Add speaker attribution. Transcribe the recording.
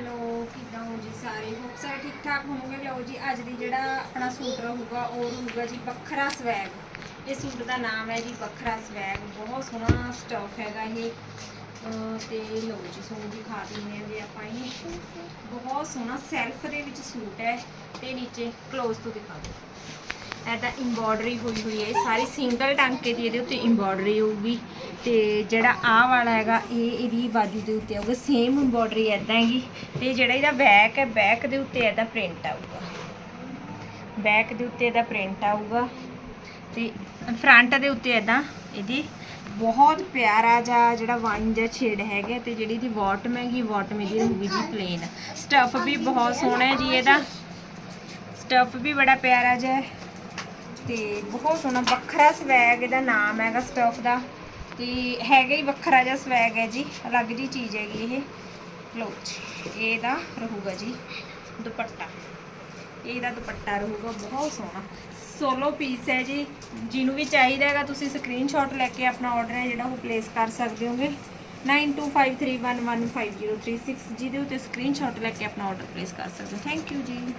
Speaker 1: Hello, ਕਿੱਦਾਂ ਹੋ ਜੀ ਸਾਰੇ? ਹੋਪ ਸਾਰੇ ਠੀਕ ਠਾਕ ਹੋਣਗੇ ਲਓ ਜੀ, ਅੱਜ ਦੀ ਜਿਹੜਾ ਆਪਣਾ ਸੂਟ ਰਹੂਗਾ, ਉਹ ਰਹੂਗਾ ਜੀ ਵੱਖਰਾ ਸਵੈਗ। ਇਹ ਸੂਟ ਦਾ ਨਾਮ ਹੈ ਜੀ ਵੱਖਰਾ ਸਵੈਗ। ਬਹੁਤ ਸੋਹਣਾ ਸਟਫ ਹੈਗਾ ਇਹ। ਅਹ ਤੇ ਲਓ ਜੀ ਸੂਟ ਦਿਖਾ ਦਿੰਦੇ ਹਾਂ ਜੀ ਆਪਾਂ ਇਹ। ਬਹੁਤ ਸੋਹਣਾ ਸੈਲਫ ਦੇ ਵਿੱਚ ਸੂਟ ਹੈ। ਤੇ ਨੀਚੇ ਕਲੋਜ਼ ਤੋਂ ਦਿਖਾ ਦਿਓ। ਐਦਾ ਐਮਬੋਡਰੀ ਹੋਈ ਹੋਈ ਹੈ। ਇਹ ਸਾਰੀ ਸਿੰਗਲ ਟਾਂਕੇ ਦੀ ਇਹਦੇ ਉੱਤੇ ਐਮਬੋਡਰੀ ਹੋਊਗੀ। ਤੇ ਜਿਹੜਾ ਆਹ ਵਾਲਾ ਹੈਗਾ, ਇਹ ਇਹਦੀ ਬਾਜੂ ਦੇ ਉੱਤੇ ਆਊਗਾ। ਸੇਮ ਐਮਬੋਡਰੀ ਐਦਾਂ ਹੈਗੀ। ਤੇ ਜਿਹੜਾ ਇਹਦਾ ਬੈਕ ਹੈ ਬੈਕ ਦੇ ਉੱਤੇ ਇਹਦਾ ਪ੍ਰਿੰਟ ਆਊਗਾ। ਬੈਕ ਦੇ ਉੱਤੇ ਇਹਦਾ ਪ੍ਰਿੰਟ ਆਊਗਾ। ਤੇ ਫਰੰਟ ਦੇ ਉੱਤੇ ਇਹਦਾ ਇਹਦੀ ਬਹੁਤ ਪਿਆਰਾ ਜਿਹਾ ਜਿਹੜਾ ਵਾਈਨ ਜਿਹਾ ਛੇੜ ਹੈਗਾ। ਤੇ ਜਿਹੜੀ ਇਹਦੀ ਬਾਟਮ ਹੈਗੀ ਬਾਟਮ ਇਹਦੀ ਹੋਊਗੀ ਜੀ ਪਲੇਨ ਸਟਫ ਵੀ ਬਹੁਤ ਸੋਹਣਾ ਹੈ ਜੀ ਇਹਦਾ। ਸਟਫ ਵੀ ਬੜਾ ਪਿਆਰਾ ਜਿਹਾ ਹੈ। ਤੇ ਬਹੁਤ ਸੋਹਣਾ ਵੱਖਰਾ ਸਵੈਗ ਇਹਦਾ ਨਾਮ ਹੈਗਾ ਸਟਫ ਦਾ। ਤੇ ਹੈਗਾ ਹੀ ਵੱਖਰਾ ਜਿਹਾ ਸਵੈਗ ਹੈ ਜੀ ਅਲੱਗ ਜੀ ਚੀਜ਼ ਹੈਗੀ ਇਹ। ਲਓ ਜੀ, ਇਹਦਾ ਰਹੂਗਾ ਜੀ ਦੁਪੱਟਾ। ਇਹਦਾ ਦੁਪੱਟਾ ਰਹੂਗਾ, ਬਹੁਤ ਸੋਹਣਾ। ਸੋਲੋ ਪੀਸ ਹੈ ਜੀ, ਜਿਹਨੂੰ ਵੀ ਚਾਹੀਦਾ ਹੈਗਾ ਤੁਸੀਂ ਸਕਰੀਨਸ਼ਾਟ ਲੈ ਕੇ ਆਪਣਾ ਆਰਡਰ ਹੈ ਜਿਹੜਾ ਉਹ ਪਲੇਸ ਕਰ ਸਕਦੇ ਹੋਗੇ। 9253115036 ਜਿਹਦੇ ਉੱਤੇ ਸਕਰੀਨਸ਼ਾਟ ਲੈ ਕੇ ਆਪਣਾ ਆਰਡਰ ਪਲੇਸ ਕਰ ਸਕਦੇ ਹੋ। ਥੈਂਕ ਯੂ ਜੀ।